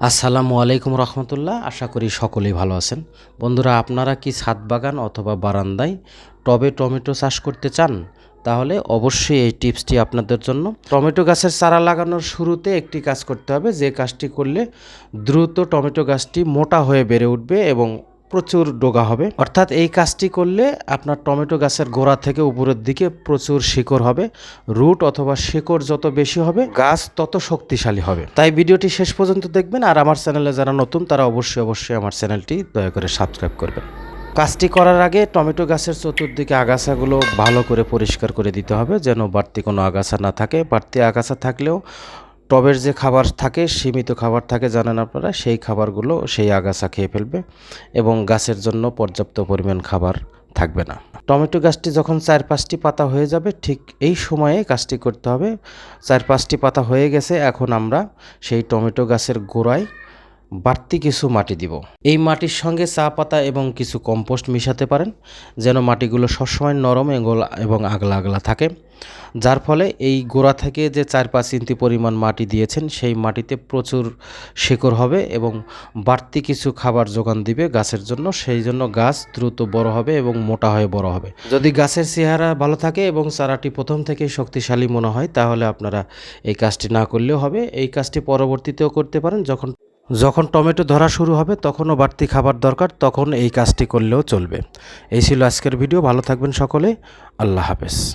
আসসালামু আলাইকুম রহমতুল্লাহ, আশা করি সকলেই ভালো আছেন। বন্ধুরা, আপনারা কি ছাদ বাগান অথবা বারান্দায় টবে টমেটো চাষ করতে চান? তাহলে অবশ্যই এই টিপসটি আপনাদের জন্য। টমেটো গাছের চারা লাগানোর শুরুতে একটি কাজ করতে হবে। যে কাজটি করলে দ্রুত টমেটো গাছটি মোটা হয়ে বেড়ে উঠবে এবং প্রচুর ডোগা হবে। অর্থাৎ এই কাজটি করলে আপনার টমেটো গাছের গোড়া থেকে উপরের দিকে প্রচুর শিকড় হবে। রুট অথবা শিকড় যত বেশি হবে, গাছ তত শক্তিশালী হবে। তাই ভিডিওটি শেষ পর্যন্ত দেখবেন আর আমার চ্যানেলে যারা নতুন, তারা অবশ্যই অবশ্যই আমার চ্যানেলটি দয়া করে সাবস্ক্রাইব করবেন। কাজটি করার আগে টমেটো গাছের চতুর্দিকে আগাছাগুলো ভালো করে পরিষ্কার করে দিতে হবে যেন বাড়তি কোনো আগাছা না থাকে। বাড়তি আগাছা থাকলেও টবের যে খাবার থাকে, সীমিত খাবার থাকে, জানেন আপনারা, সেই খাবারগুলো সেই আগাছা খেয়ে ফেলবে এবং গাছের জন্য পর্যাপ্ত পরিমাণ খাবার থাকবে না। টমেটো গাছটি যখন চার পাঁচটি পাতা হয়ে যাবে, ঠিক এই সময়ে গাছটি করতে হবে। চার পাঁচটি পাতা হয়ে গেছে, এখন আমরা সেই টমেটো গাছের গোড়ায় বাড়তি কিছু মাটি দিব। এই মাটির সঙ্গে চা পাতা এবং কিছু কম্পোস্ট মিশাতে পারেন, যেন মাটিগুলো সবসময় নরম এগোলা এবং আগলা আগলা থাকে। যার ফলে এই গোড়া থেকে যে চার পাঁচ ইঞ্চি পরিমাণ মাটি দিয়েছেন, সেই মাটিতে প্রচুর শেকড় হবে এবং বাড়তি কিছু খাবার যোগান দিবে গাছের জন্য। সেই জন্য গাছ দ্রুত বড় হবে এবং মোটা হয়ে বড় হবে। যদি গাছের চেহারা ভালো থাকে এবং চারাটি প্রথম থেকেই শক্তিশালী মনে হয়, তাহলে আপনারা এই কাজটি না করলেও হবে। এই কাজটি পরবর্তীতেও করতে পারেন, যখন যখন টমেটো ধরা শুরু হবে, তখনও বাড়তি খাবার দরকার, তখন এই কাজটি করলেও চলবে। এই ছিল আজকের ভিডিও, ভালো থাকবেন সকলে, আল্লাহ হাফেজ।